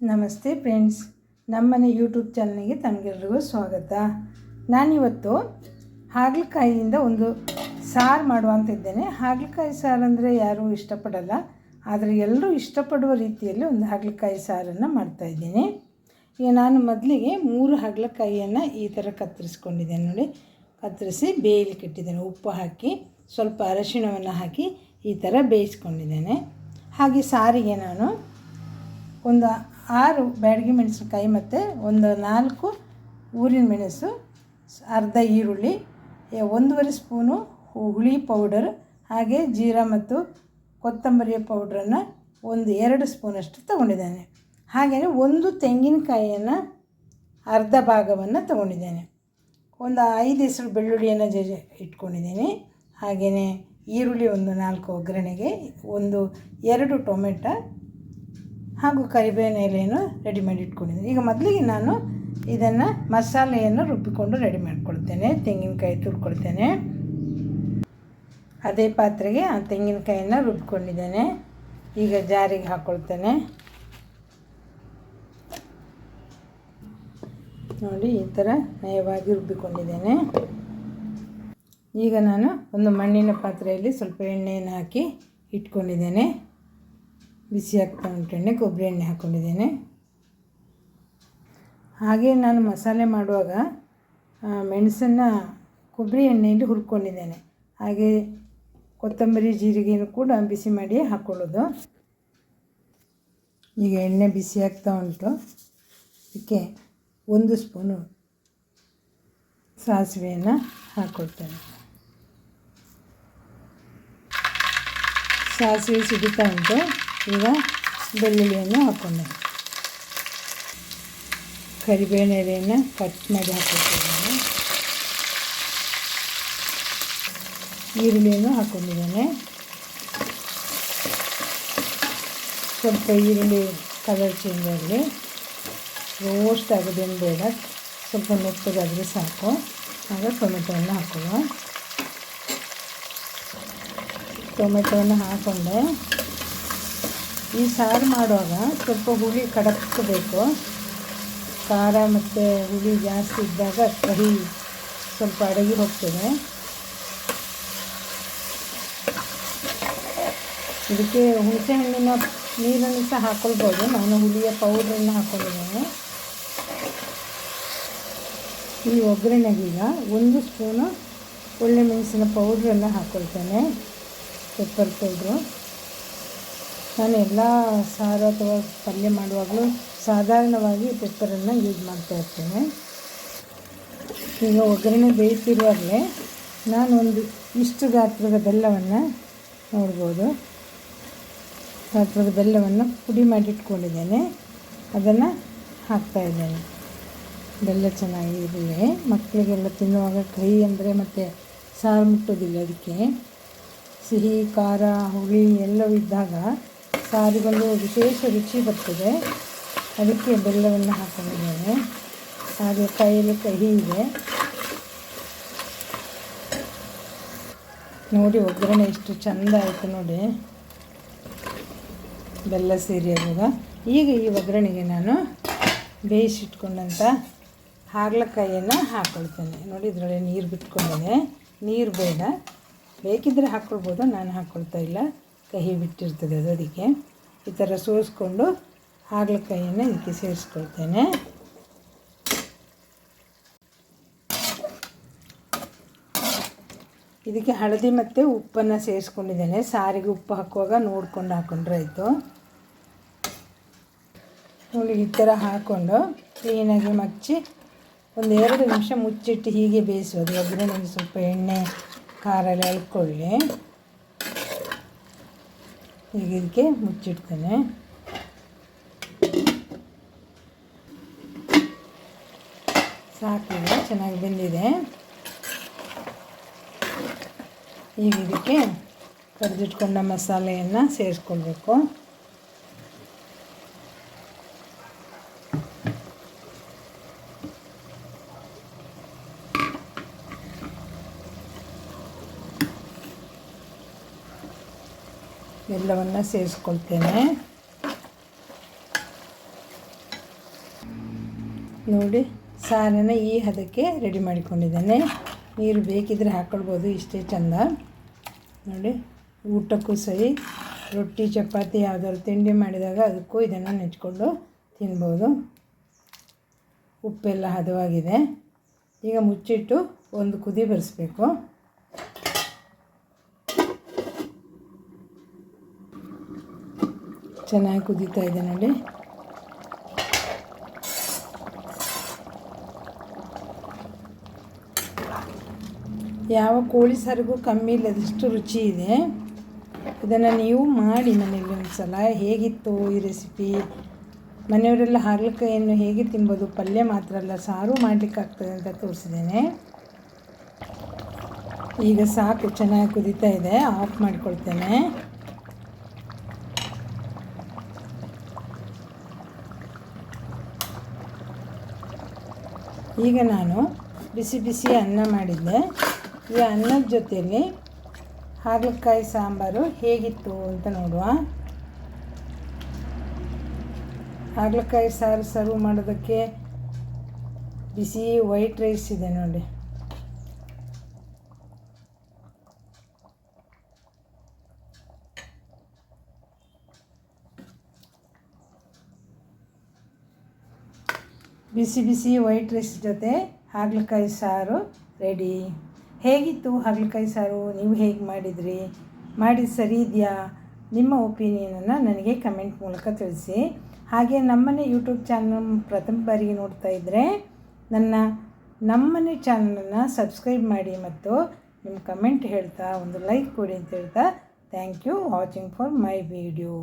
ನಮಸ್ತೆ ಫ್ರೆಂಡ್ಸ್, ನಮ್ಮನೆ ಯೂಟ್ಯೂಬ್ ಚಾನಲ್ಗೆ ತಮಗೆಲ್ರಿಗೂ ಸ್ವಾಗತ. ನಾನಿವತ್ತು ಹಾಗಲಕಾಯಿಯಿಂದ ಒಂದು ಸಾರು ಮಾಡುವಂತಿದ್ದೇನೆ. ಹಾಗಲಕಾಯಿ ಸಾರು ಅಂದರೆ ಯಾರೂ ಇಷ್ಟಪಡಲ್ಲ, ಆದರೆ ಎಲ್ಲರೂ ಇಷ್ಟಪಡುವ ರೀತಿಯಲ್ಲಿ ಒಂದು ಹಾಗಲಕಾಯಿ ಸಾರನ್ನು ಮಾಡ್ತಾಯಿದ್ದೀನಿ. ಈಗ ನಾನು ಮೊದಲಿಗೆ ಮೂರು ಹಾಗಲಕಾಯಿಯನ್ನು ಈ ಥರ ಕತ್ತರಿಸ್ಕೊಂಡಿದ್ದೇನೆ ನೋಡಿ. ಕತ್ತರಿಸಿ ಬೇಯಲಿಕ್ಕೆ ಇಟ್ಟಿದ್ದೇನೆ. ಉಪ್ಪು ಹಾಕಿ, ಸ್ವಲ್ಪ ಅರಶಿಣವನ್ನು ಹಾಕಿ ಈ ಥರ ಬೇಯಿಸ್ಕೊಂಡಿದ್ದೇನೆ. ಹಾಗೆ ಸಾರಿಗೆ ನಾನು ಒಂದು ಆರು ಬ್ಯಾಡಗಿ ಮೆಣಸಿನಕಾಯಿ ಮತ್ತು ಒಂದು ನಾಲ್ಕು ಊರಿನ ಮೆಣಸು, ಅರ್ಧ ಈರುಳ್ಳಿ ಒಂದೂವರೆ ಸ್ಪೂನು ಹುಳಿ ಪೌಡರ್, ಹಾಗೆ ಜೀರಾ ಮತ್ತು ಕೊತ್ತಂಬರಿಯ ಪೌಡ್ರನ್ನು ಒಂದು ಎರಡು ಸ್ಪೂನಷ್ಟು ತೊಗೊಂಡಿದ್ದೇನೆ. ಹಾಗೆಯೇ ಒಂದು ತೆಂಗಿನಕಾಯಿಯನ್ನು ಅರ್ಧ ಭಾಗವನ್ನು ತೊಗೊಂಡಿದ್ದೇನೆ. ಒಂದು ಐದು ಹೆಸರು ಬೆಳ್ಳುಳ್ಳಿಯನ್ನು ಜಜ ಇಟ್ಕೊಂಡಿದ್ದೀನಿ. ಹಾಗೆಯೇ ಈರುಳ್ಳಿ ಒಂದು ನಾಲ್ಕು ಒಗ್ಗರಣೆಗೆ ಒಂದು ಎರಡು ಟೊಮೆಟೊ ಹಾಗೂ ಕರಿಬೇವಿನ ಎಲೆಯನ್ನು ರೆಡಿ ಮಾಡಿ ಇಟ್ಕೊಂಡಿದ್ದೀನಿ. ಈಗ ಮೊದಲಿಗೆ ನಾನು ಇದನ್ನು ಮಸಾಲೆಯನ್ನು ರುಬ್ಬಿಕೊಂಡು ರೆಡಿ ಮಾಡಿಕೊಳ್ತೇನೆ. ತೆಂಗಿನಕಾಯಿ ತುರ್ಕೊಳ್ತೇನೆ. ಅದೇ ಪಾತ್ರೆಗೆ ಆ ತೆಂಗಿನಕಾಯಿಯನ್ನು ರುಬ್ಬಿಕೊಂಡಿದ್ದೇನೆ ಈಗ ಜಾರಿಗೆ ಹಾಕ್ಕೊಳ್ತೇನೆ ನೋಡಿ, ಈ ಥರ ನಯವಾಗಿ ರುಬ್ಬಿಕೊಂಡಿದ್ದೇನೆ. ಈಗ ನಾನು ಒಂದು ಮಣ್ಣಿನ ಪಾತ್ರೆಯಲ್ಲಿ ಸ್ವಲ್ಪ ಎಣ್ಣೆಯನ್ನು ಹಾಕಿ ಇಟ್ಕೊಂಡಿದ್ದೇನೆ. ಬಿಸಿ ಎಣ್ಣೆ, ಕೊಬ್ಬರಿ ಎಣ್ಣೆ ಹಾಕ್ಕೊಂಡಿದ್ದೇನೆ ಹಾಗೆ ನಾನು ಮಸಾಲೆ ಮಾಡುವಾಗ ಮೆಣಸನ್ನು ಕೊಬ್ಬರಿ ಎಣ್ಣೆಯಲ್ಲಿ ಹುರ್ಕೊಂಡಿದ್ದೇನೆ. ಹಾಗೆ ಕೊತ್ತಂಬರಿ ಜೀರಿಗೆಯನ್ನು ಕೂಡ ಬಿಸಿ ಮಾಡಿ ಹಾಕ್ಕೊಳ್ಳೋದು ಈಗ ಎಣ್ಣೆ ಬಿಸಿ ಆಗ್ತಾ ಉಂಟು. ಅದಕ್ಕೆ ಒಂದು ಸ್ಪೂನು ಸಾಸಿವೆಯನ್ನು ಹಾಕ್ಕೊಳ್ತೇನೆ ಸಾಸಿವೆ ಸಿಗುತ್ತಾ ಉಂಟು. ಈಗ ಬೆಳ್ಳುಳ್ಳಿಯನ್ನು ಹಾಕ್ಕೊಂಡೆ ಕರಿಬೇವಿನ ಎಲೆಯನ್ನು ಕಟ್ ಮಾಡಿ ಹಾಕ್ಕೊಳ್ತಿದ್ದೇನೆ ಈರುಳ್ಳಿಯನ್ನು ಹಾಕ್ಕೊಂಡಿದ್ದೇನೆ ಸ್ವಲ್ಪ ಈರುಳ್ಳಿ ಕಲರ್ ಚೇಂಜ್ ಆಗಲಿ ರೋಸ್ಟ್ ಆಗೋದೇನು ಬೇಡ. ಸ್ವಲ್ಪ ಮೆತ್ತಗಾದರೆ ಸಾಕು. ಆಗ ಟೊಮೆಟೊವನ್ನು ಹಾಕುವ ಟೊಮೆಟೊವನ್ನು ಹಾಕ್ಕೊಂಡೆ ಈ ಸಾರು ಮಾಡುವಾಗ ಸ್ವಲ್ಪ ಹುಳಿ ಕಡಕ್ಕಬೇಕು ಖಾರ ಮತ್ತು ಹುಳಿ ಜಾಸ್ತಿ ಇದ್ದಾಗ ಕಹಿ ಸ್ವಲ್ಪ ಅಡಗಿ ಹೋಗ್ತದೆ. ಇದಕ್ಕೆ ಹುಣಸೆಹಣ್ಣಿನ ನೀರನ್ನು ಸಹ ಹಾಕ್ಕೊಳ್ಬೋದು ನಾನು ಹುಳಿಯ ಪೌಡ್ರನ್ನು ಹಾಕ್ಕೊಂಡಿದ್ದೇನೆ ಈ ಒಗ್ಗರಣೆಗೀಗ ಒಂದು ಸ್ಪೂನು ಒಳ್ಳೆ ಮೆಣಸಿನ ಪೌಡ್ರನ್ನು ಹಾಕ್ಕೊಳ್ತೇನೆ ಪೆಪ್ಪರ್ ಪೌಡ್ರು. ನಾನು ಎಲ್ಲ ಸಾರು ಅಥವಾ ಪಲ್ಯ ಮಾಡುವಾಗಲೂ ಸಾಧಾರಣವಾಗಿ ಪೆಪ್ಪರನ್ನು ಯೂಸ್ ಮಾಡ್ತಾ ಇರ್ತೇನೆ. ಈಗ ಒಗ್ಗರಣೆ ಬೇಯ್ತಿರುವಾಗಲೇ ನಾನೊಂದು ಇಷ್ಟು ಗಾತ್ರದ ಬೆಲ್ಲವನ್ನು ನೋಡ್ಬೋದು. ಗಾತ್ರದ ಬೆಲ್ಲವನ್ನು ಪುಡಿ ಮಾಡಿಟ್ಕೊಂಡಿದ್ದೇನೆ. ಅದನ್ನು ಹಾಕ್ತಾಯಿದ್ದೇನೆ ಬೆಲ್ಲ ಚೆನ್ನಾಗಿ ಇರಲಿ ಮಕ್ಕಳಿಗೆಲ್ಲ ತಿನ್ನುವಾಗ ಕಹಿ ಅಂದರೆ ಮತ್ತು ಸಾರು ಮುಟ್ಟೋದಿಲ್ಲ ಅದಕ್ಕೆ. ಸಿಹಿ, ಖಾರ, ಹುಳಿ ಎಲ್ಲವೂ ಇದ್ದಾಗ ಸಾರಿಗೊಂದು ವಿಶೇಷ ರುಚಿ ಬರ್ತದೆ. ಅದಕ್ಕೆ ಬೆಲ್ಲವನ್ನು ಹಾಕೊಂಡಿದ್ದೇನೆ. ಹಾಗೆ ಕೈಯಲ್ಲಿ ಕಹಿ ಇದೆ ನೋಡಿ ಒಗ್ಗರಣೆ ಎಷ್ಟು ಚೆಂದ ಆಯಿತು ನೋಡಿ. ಬೆಲ್ಲ ಸೇರಿ ಆಗುವಾಗ. ಈಗ ಈ ಒಗ್ಗರಣೆಗೆ ನಾನು ಬೇಯಿಸಿಟ್ಕೊಂಡಂಥ ಹಾಗಲಕಾಯಿಯನ್ನು ಹಾಕ್ಕೊಳ್ತೇನೆ ನೋಡಿ ಇದರೊಳಗೆ ನೀರು ಬಿಟ್ಕೊಂಡಿದ್ದೆ ನೀರು ಬೇಡ. ಬೇಕಿದ್ದರೆ ಹಾಕ್ಕೊಳ್ಬೋದು ನಾನು ಹಾಕ್ಕೊಳ್ತಾ ಇಲ್ಲ. ಕಹಿ ಬಿಟ್ಟಿರ್ತದೆ ಅದು ಅದಕ್ಕೆ ಈ ಥರ ಸೋಸ್ಕೊಂಡು ಹಾಗಲಕಾಯಿಯನ್ನು ಇದಕ್ಕೆ ಸೇರಿಸ್ಕೊಳ್ತೇನೆ. ಇದಕ್ಕೆ ಹಳದಿ ಮತ್ತು ಉಪ್ಪನ್ನು ಸೇರಿಸ್ಕೊಂಡಿದ್ದೇನೆ. ಸಾರಿಗೆ ಉಪ್ಪು ಹಾಕುವಾಗ ನೋಡ್ಕೊಂಡು ಹಾಕ್ಕೊಂಡ್ರೆ ಆಯಿತು. ನೋಡಿ, ಈ ಥರ ಹಾಕ್ಕೊಂಡು ಕ್ಲೀನಾಗಿ ಮಚ್ಚಿ ಒಂದು ಎರಡು ನಿಮಿಷ ಮುಚ್ಚಿಟ್ಟು ಹೀಗೆ ಬೇಯಿಸೋದು. ಒಗ್ಗರಣೆಗೆ ಸ್ವಲ್ಪ ಎಣ್ಣೆ, ಖಾರ ಎಲ್ಲ ಎಳ್ಕೊಳ್ಳಿ. ಈಗ ಇದಕ್ಕೆ ಮುಚ್ಚಿಡ್ತೇನೆ ಸಾಕಿದೆ ಚೆನ್ನಾಗಿ ಬೆಂದಿದೆ. ಈಗ ಇದಕ್ಕೆ ಕರೆದಿಟ್ಕೊಂಡ ಮಸಾಲೆಯನ್ನು ಸೇರಿಸ್ಕೊಳ್ಬೇಕು ಎಲ್ಲವನ್ನು ಸೇರಿಸ್ಕೊಳ್ತೇನೆ. ನೋಡಿ, ಸಾರನ್ನು ಈ ಹದಕ್ಕೆ ರೆಡಿ ಮಾಡಿಕೊಂಡಿದ್ದೇನೆ. ನೀರು ಬೇಕಿದ್ರೆ ಹಾಕ್ಕೊಳ್ಬೋದು ಇಷ್ಟೇ ಚಂದ. ನೋಡಿ, ಊಟಕ್ಕೂ ಸರಿ, ರೊಟ್ಟಿ, ಚಪಾತಿ ಯಾವುದಾದ್ರು ತಿಂಡಿ ಮಾಡಿದಾಗ ಅದಕ್ಕೂ ಇದನ್ನು ನೆಚ್ಕೊಂಡು ತಿನ್ಬೋದು. ಉಪ್ಪೆಲ್ಲ ಹದವಾಗಿದೆ. ಈಗ ಮುಚ್ಚಿಟ್ಟು ಒಂದು ಕುದಿ ಬರೆಸ್ಬೇಕು. ಚೆನ್ನಾಗಿ ಕುದೀತಾ ಇದೆ ನೋಡಿ. ಯಾವ ಕೋಳಿ ಸಾರಿಗೂ ಕಮ್ಮಿ ಇಲ್ಲದಷ್ಟು ರುಚಿ ಇದೆ. ಇದನ್ನು ನೀವು ಮಾಡಿ ಮನೇಲಿ ಒಂದು ಸಲ ಹೇಗಿತ್ತು ಈ ರೆಸಿಪಿ ಮನೆಯವರೆಲ್ಲ ಹಾಗಲಕಾಯಿಯನ್ನು ಹೇಗೆ ತಿನ್ಬೋದು? ಪಲ್ಯ ಮಾತ್ರ ಅಲ್ಲ, ಸಾರು ಮಾಡಲಿಕ್ಕಾಗ್ತದೆ ಅಂತ ತೋರಿಸಿದ್ದೇನೆ. ಈಗ ಸಾಕು, ಚೆನ್ನಾಗಿ ಕುದೀತಾ ಇದೆ, ಆಫ್ ಮಾಡಿಕೊಳ್ತೇನೆ. ಈಗ ನಾನು ಬಿಸಿ ಬಿಸಿ ಅನ್ನ ಮಾಡಿದ್ದೆ. ಈ ಅನ್ನದ ಜೊತೆಯಲ್ಲಿ ಹಾಗಲಕಾಯಿ ಸಾಂಬಾರು ಹೇಗಿತ್ತು ಅಂತ ನೋಡುವ. ಹಾಗಲಕಾಯಿ ಸಾರು, ಸರ್ವ್ ಮಾಡೋದಕ್ಕೆ ಬಿಸಿ ವೈಟ್ ರೈಸ್ ಇದೆ ನೋಡಿ. ಬಿಸಿ ಬಿಸಿ ವೈಟ್ ರೈಸ್ ಜೊತೆ ಹಾಗಲಕಾಯಿ ಸಾರು ರೆಡಿ. ಹೇಗಿತ್ತು ಹಾಗಲಕಾಯಿ ಸಾರು? ನೀವು ಹೇಗೆ ಮಾಡಿದ್ರಿ? ಮಾಡಿದ ಸರಿ ಇದೆಯಾ? ನಿಮ್ಮ ಒಪಿನಿಯನನ್ನು ನನಗೆ ಕಮೆಂಟ್ ಮೂಲಕ ತಿಳಿಸಿ. ಹಾಗೆ ನಮ್ಮನೆ ಯೂಟ್ಯೂಬ್ ಚಾನಲ್ ಪ್ರಥಮ ಬಾರಿಗೆ ನೋಡ್ತಾ ಇದ್ದರೆ ನನ್ನ ನಮ್ಮನೆ ಚಾನಲನ್ನು ಸಬ್ಸ್ಕ್ರೈಬ್ ಮಾಡಿ ಮತ್ತು ನಿಮ್ಮ ಕಮೆಂಟ್ ಹೇಳ್ತಾ ಒಂದು ಲೈಕ್ ಕೊಡಿ ಅಂತ ಹೇಳ್ತಾ thank you watching for my video.